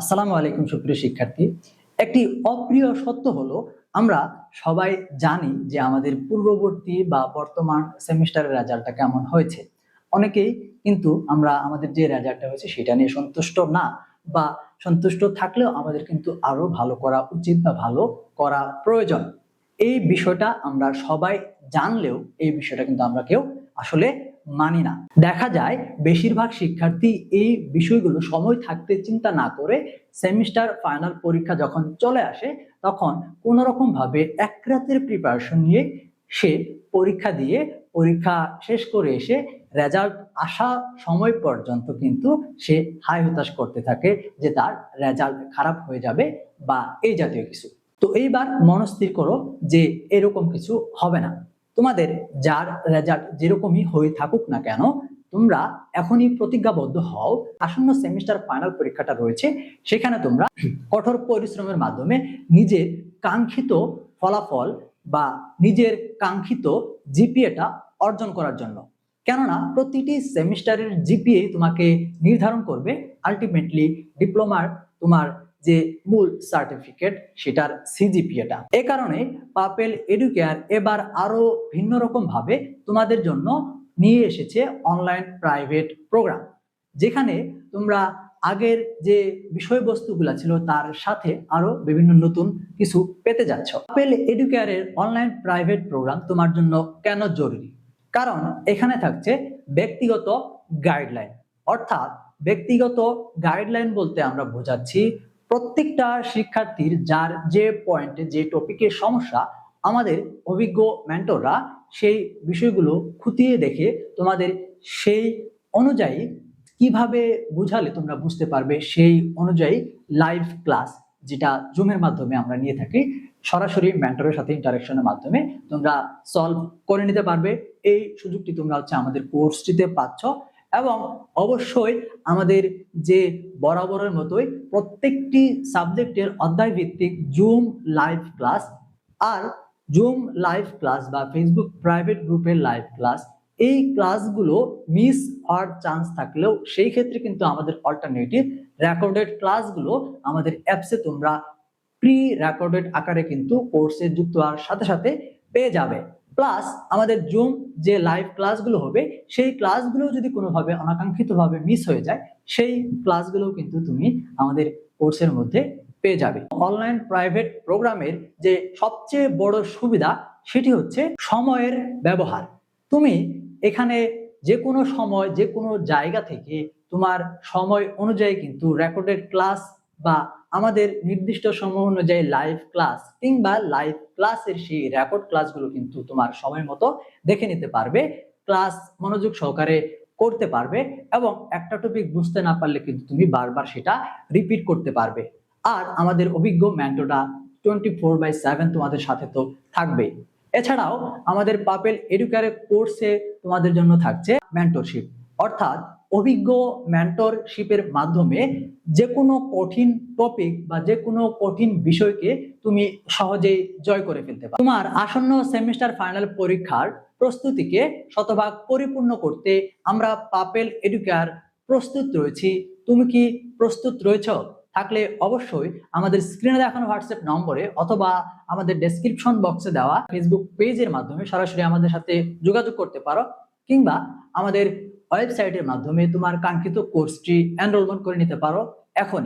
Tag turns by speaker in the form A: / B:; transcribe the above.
A: আসসালামু আলাইকুম, সুপ্রিয় শিক্ষার্থী। একটি অপ্রিয় সত্য হলো, আমরা সবাই জানি যে আমাদের পূর্ববর্তী বা বর্তমান সেমিস্টারের রেজাল্টটা কেমন হয়েছে। অনেকেই কিন্তু আমরা আমাদের যে রেজাল্টটা হয়েছে সেটা নিয়ে সন্তুষ্ট না বা সন্তুষ্ট থাকলেও আমাদের কিন্তু আরও ভালো করা উচিত বা ভালো করা প্রয়োজন। এই বিষয়টা আমরা সবাই জানলেও, এই বিষয়টা কিন্তু আমরা কেউ আসলে মানি না। দেখা যায়, বেশিরভাগ শিক্ষার্থী এই বিষয়গুলো সময় থাকতে চিন্তা না করে সেমিস্টার, ফাইনাল পরীক্ষা যখন চলে আসে, তখন কোনো রকম ভাবে এক রাতের প্রিপারেশন নিয়ে সে পরীক্ষা দিয়ে পরীক্ষা শেষ করে এসে রেজাল্ট আসা সময় পর্যন্ত কিন্তু সে হাই হতাশ করতে থাকে যে তার রেজাল্ট খারাপ হয়ে যাবে বা এই জাতীয় কিছু। তো এইবার মনস্থির করো যে এরকম কিছু হবে না। তোমাদের যার রেজাল্ট যেরকমই হয়ে থাকুক না কেন, তোমরা এখনই প্রতিজ্ঞাবদ্ধ হও। আসন্ন সেমিস্টার ফাইনাল পরীক্ষাটা রয়েছে, সেখানে তোমরা কঠোর পরিশ্রমের মাধ্যমে নিজের কাঙ্ক্ষিত ফলাফল বা নিজের কাঙ্ক্ষিত জিপিএটা অর্জন করার জন্য। কেননা, প্রতিটি সেমিস্টারের জিপিএ তোমাকে নির্ধারণ করবে। আলটিমেটলি ডিপ্লোমার তোমার যে মূল সার্টিফিকেট সেটার সিজিপিএটা এ কারণে পাপেল এডুকেয়ার এবার আরও ভিন্ন রকম ভাবে তোমাদের জন্য নিয়ে এসেছে অনলাইন প্রাইভেট প্রোগ্রাম যেখানে তোমরা আগের যে বিষয়বস্তুগুলো ছিল তার সাথে আরও বিভিন্ন নতুন কিছু পেতে যাচ্ছ। পাপেল এডুকেয়ারের অনলাইন প্রাইভেট প্রোগ্রাম তোমার জন্য কেন জরুরি? কারণ এখানে থাকছে ব্যক্তিগত গাইডলাইন অর্থাৎ ব্যক্তিগত গাইডলাইন বলতে আমরা বোঝাচ্ছি প্রত্যেকটা শিক্ষার্থীর যার যে পয়েন্টে যে টপিকের সমস্যা, আমাদের অভিজ্ঞ মেন্টররা সেই বিষয়গুলো খুঁটিয়ে দেখে তোমাদের সেই অনুযায়ী কীভাবে বুঝালে তোমরা বুঝতে পারবে সেই অনুযায়ী লাইভ ক্লাস যেটা জুমের মাধ্যমে আমরা নিয়ে থাকি। সরাসরি মেন্টরের সাথে ইন্টারাকশনের মাধ্যমে তোমরা সলভ করে নিতে পারবে। এই সুযোগটি তোমরা হচ্ছে আমাদের কোর্সটিতে পাচ্ছ। এবং অবশ্যই আমাদের যে বরাবরের মতোই প্রত্যেকটি সাবজেক্টের অধ্যায় ভিত্তিক জুম লাইভ ক্লাস আর জুম লাইভ ক্লাস বা ফেসবুক প্রাইভেট গ্রুপের লাইভ ক্লাস এই ক্লাসগুলো মিস হওয়ার চান্স থাকলেও সেই ক্ষেত্রে কিন্তু আমাদের অল্টারনেটিভ রেকর্ডেড ক্লাসগুলো আমাদের অ্যাপসে তোমরা প্রি রেকর্ডেড আকারে কিন্তু কোর্সে যুক্ত হওয়ার সাথে সাথে পেয়ে যাবে। প্লাস আমাদের জুম যে লাইভ ক্লাসগুলো হবে, সেই ক্লাসগুলো যদি কোনোভাবে অনাকাঙ্ক্ষিতভাবে মিস হয়ে যায়, সেই ক্লাসগুলো কিন্তু তুমি আমাদের কোর্সের মধ্যে পেয়ে যাবে। অনলাইন প্রাইভেট প্রোগ্রামের যে সবচেয়ে বড় সুবিধা, সেটি হচ্ছে সময়ের ব্যবহার। তুমি এখানে যে কোনো সময় যে কোনো জায়গা থেকে তোমার সময় অনুযায়ী কিন্তু রেকর্ডেড ক্লাস বা আমাদের নির্দিষ্ট সময় অনুযায়ী লাইভ ক্লাস কিংবা লাইভ ক্লাসের সেই রেকর্ড ক্লাসগুলো কিন্তু তোমার সময় মতো দেখে নিতে পারবে ক্লাস মনোযোগ সহকারে করতে পারবে এবং একটা টপিক বুঝতে না পারলে কিন্তু তুমি বারবার সেটা রিপিট করতে পারবে। আর আমাদের অভিজ্ঞ ম্যান্টোটা টোয়েন্টি ফোর বাই সেভেন তোমাদের সাথে তো থাকবে। এছাড়াও আমাদের পাপেল এডুকারের কোর্সে তোমাদের জন্য থাকছে মেন্টরশিপ অর্থাৎ অভিজ্ঞ মেন্টরশিপের মাধ্যমে যে কোনো কঠিন টপিক বা যে কোনো কঠিন বিষয়কে তুমি সহজেই জয় করে ফেলতে পারো। তোমার আসন্ন সেমিস্টার ফাইনাল পরীক্ষার প্রস্তুতিকে শতভাগ পরিপূর্ণ করতে আমরা পাপেল এডুকার প্রস্তুত রয়েছি। তুমি কি প্রস্তুত রয়েছ? থাকলে অবশ্যই আমাদের স্ক্রিনে দেখানো হোয়াটসঅ্যাপ নম্বরে অথবা আমাদের ডেসক্রিপশন বক্সে দেওয়া ফেসবুক পেজের মাধ্যমে সরাসরি আমাদের সাথে যোগাযোগ করতে পারো কিংবা আমাদের ওয়েবসাইটের মাধ্যমে তোমার কাঙ্ক্ষিত কোর্সটি এনরোলমেন্ট করে নিতে পারো এখনই।